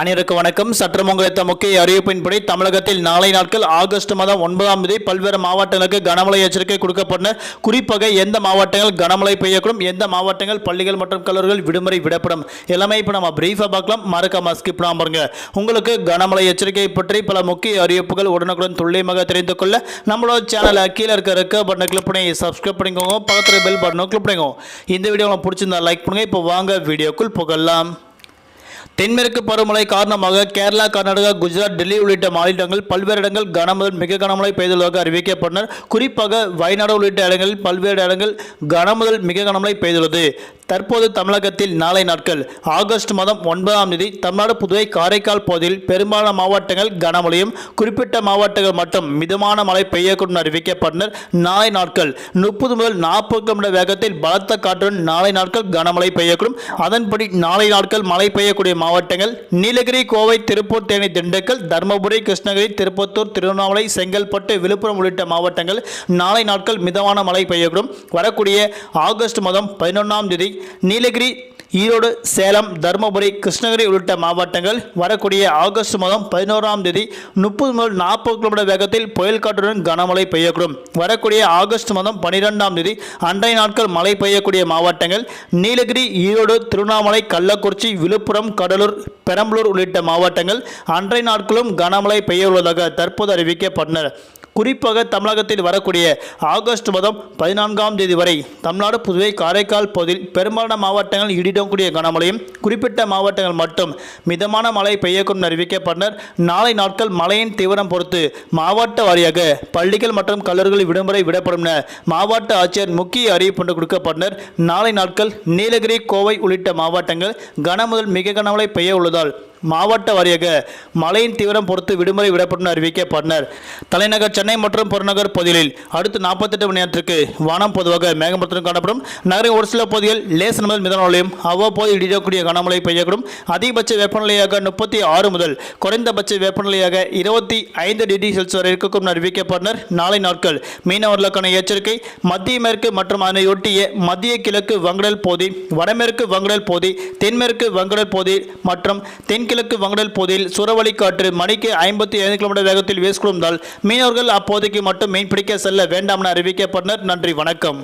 அனைவருக்கு வணக்கம். சற்று முங்கத்த முக்கிய அறிவிப்பின்படி தமிழகத்தில் நாளை நாட்கள் ஆகஸ்ட் மாதம் ஒன்பதாம் தேதி பல்வேறு மாவட்டங்களுக்கு கனமழை எச்சரிக்கை கொடுக்கப்பட்ட குறிப்பாக எந்த மாவட்டங்கள் கனமழை பெய்யக்கூடும் எந்த மாவட்டங்கள் பள்ளிகள் மற்றும் கல்லூரிகள் விடுமுறை விடப்படும். எல்லாமே இப்போ நம்ம பிரீஃபாக பார்க்கலாம். மறக்காம ஸ்கிப் பண்ணாம பாருங்க. உங்களுக்கு கனமழை எச்சரிக்கை பற்றி பல முக்கிய அறிவிப்புகள் உடனுக்குடன் துல்லியமாக தெரிந்து கொள்ள நம்மளோட சேனலை கீழே இருக்க இருக்க பட்டனை கிளிக் பண்ணி சப்ஸ்கிரைப் பண்ணிக்கோங்க. பக்கத்தில் பெல் பட்டனை கிளிக் பண்ணிக்கோங்க. இந்த வீடியோ உங்களுக்கு பிடிச்சிருந்தா லைக் பண்ணுங்க. இப்போ வாங்க வீடியோக்குள் புகழலாம் தென்மேற்கு பருவமழை காரணமாக கேரளா கர்நாடகா குஜராத் டெல்லி உள்ளிட்ட மாநிலங்கள் பல்வேறு இடங்கள் கனமுதல் மிக கனமழை பெய்துள்ளதாக அறிவிக்கப்பட்டனர். குறிப்பாக வயநாடு உள்ளிட்ட இடங்களில் பல்வேறு இடங்கள் கனமுதல் மிக கனமழை பெய்துள்ளது. தற்போது தமிழகத்தில் நாளை நாட்கள் ஆகஸ்ட் மாதம் ஒன்பதாம் தேதி தமிழ்நாடு புதுவை காரைக்கால் பகுதியில் பெரும்பாலான மாவட்டங்கள் கனமழையும் குறிப்பிட்ட மாவட்டங்கள் மட்டும் மிதமான மழை பெய்யக்கூடும் அறிவிக்கப்பட்டனர். நாளை நாட்கள் முப்பது முதல் நாற்பது கிலோமீட்டர் வேகத்தில் பலத்த காற்றுடன் நாளை நாட்கள் கனமழை பெய்யக்கூடும். அதன்படி நாளை நாட்கள் மழை பெய்யக்கூடிய மாவட்டங்கள் நீலகிரி கோவை திருப்பூர் தேனி திண்டுக்கல் தருமபுரி கிருஷ்ணகிரி திருப்பத்தூர் திருவண்ணாமலை செங்கல்பட்டு விழுப்புரம் உள்ளிட்ட மாவட்டங்கள் நாளை நாட்கள் மிதமான மழை பெய்யக்கூடும். வரக்கூடிய ஆகஸ்ட் மாதம் பதினொன்றாம் தேதி நீலகிரி ஈரோடு சேலம் தருமபுரி கிருஷ்ணகிரி உள்ளிட்ட மாவட்டங்கள் வரக்கூடிய ஆகஸ்ட் மாதம் பதினோராம் தேதி முப்பது முதல் நாற்பது கிலோமீட்டர் வேகத்தில் புயல் காற்றுடன் கனமழை பெய்யக்கூடும். வரக்கூடிய ஆகஸ்ட் மாதம் பனிரெண்டாம் தேதி அன்றைய நாட்கள் மழை பெய்யக்கூடிய மாவட்டங்கள் நீலகிரி ஈரோடு திருவண்ணாமலை கள்ளக்குறிச்சி விழுப்புரம் கடலூர் பெரம்பலூர் உள்ளிட்ட மாவட்டங்கள் அன்றைய நாட்களும் கனமழை பெய்ய உள்ளதாக தற்போது அறிவிக்கப்பட்டனர் குறிப்பாக தமிழகத்தில் வரக்கூடிய ஆகஸ்ட் மாதம் பதினான்காம் தேதி வரை தமிழ்நாடு புதுவை காரைக்கால் பகுதியில் பெரும்பாலான மாவட்டங்கள் இடிடக்கூடிய கனமழையும் குறிப்பிட்ட மாவட்டங்கள் மட்டும் மிதமான மழை பெய்யக்கூடும் அறிவிக்கப்பட்டனர். நாளை நாட்கள் மழையின் தீவிரம் பொறுத்து மாவட்ட வாரியாக பள்ளிகள் மற்றும் கல்லூரிகளில் விடுமுறை விடப்படும் என மாவட்ட ஆட்சியர் முக்கிய அறிவிப்பு ஒன்று கொடுக்கப்பட்டனர். நாளை நாட்கள் நீலகிரி கோவை உள்ளிட்ட மாவட்டங்கள் கன முதல் மிக கனமழை பெய்ய உள்ளதால் மாவட்ட வாரியாக மழையின் தீவிரம் பொறுத்து விடுமுறை விடப்படும் அறிவிக்கப்பட்டனர். தலைநகர் சென்னை மற்றும் புறநகர் பகுதிகளில் அடுத்த நாற்பத்தெட்டு மணி நேரத்திற்கு வானம் பொதுவாக மேகமூட்டத்துடன் காணப்படும். நகரின் ஒரு சில பகுதிகள் லேசன் முதல் மிதமான மழையும் அவ்வப்போது இடியக்கூடிய கனமழை பெய்யக்கூடும். அதிகபட்ச வெப்பநிலையாக முப்பத்தி ஆறு முதல் குறைந்தபட்ச வெப்பநிலையாக இருபத்தி ஐந்து டிகிரி செல்சியஸ் வரை இருக்கக்கூடும் அறிவிக்கப்பட்டனர். நாளை நாட்கள் மீனவர்களுக்கான எச்சரிக்கை மத்திய மேற்கு மற்றும் அதனையொட்டிய மத்திய கிழக்கு வங்கடல் போதி வடமேற்கு வங்கடல் போதி தென்மேற்கு வங்கடல் போதி மற்றும் தென்கிழக்கு வங்கடல் பகுதியில் சுறவழி காற்று மணிக்கு ஐம்பத்தி ஐந்து கிலோமீட்டர் வேகத்தில் வீசிக்கொண்டால் மீனவர்கள் அப்போதைக்கு மட்டும் மீன் பிடிக்க செல்ல வேண்டாம் என அறிவிக்கப்பட்டனர். நன்றி வணக்கம்.